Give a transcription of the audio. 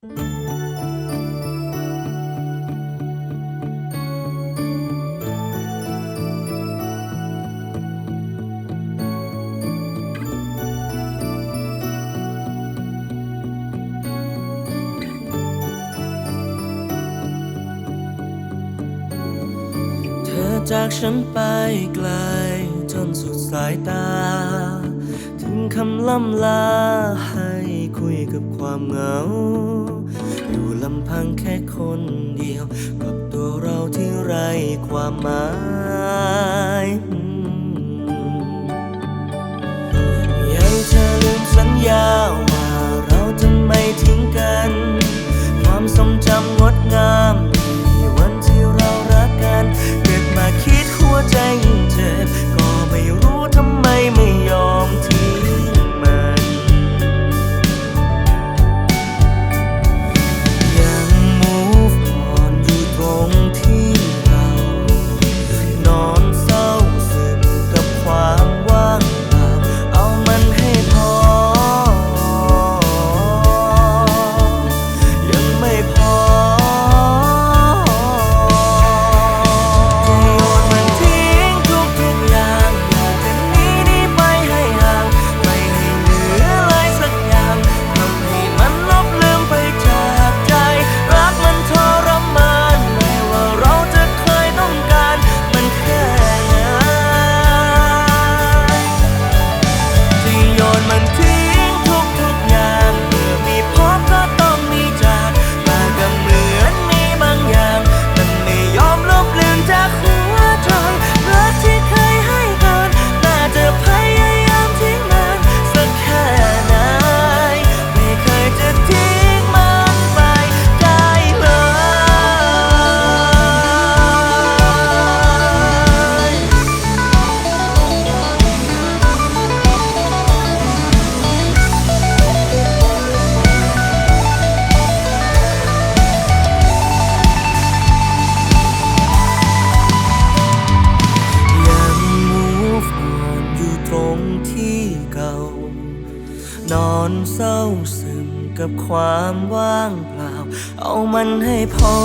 จากฉันไปไกลจนสุดสายตา คำล่ำลาให้คุยกับความเหงา อยู่ลำพังแค่คนเดียว กับตัวเราที่ไรความหมายยังเธอลืมสัญญา นอนเศร้าซึมกับความว่างเปล่า เอามันให้พอ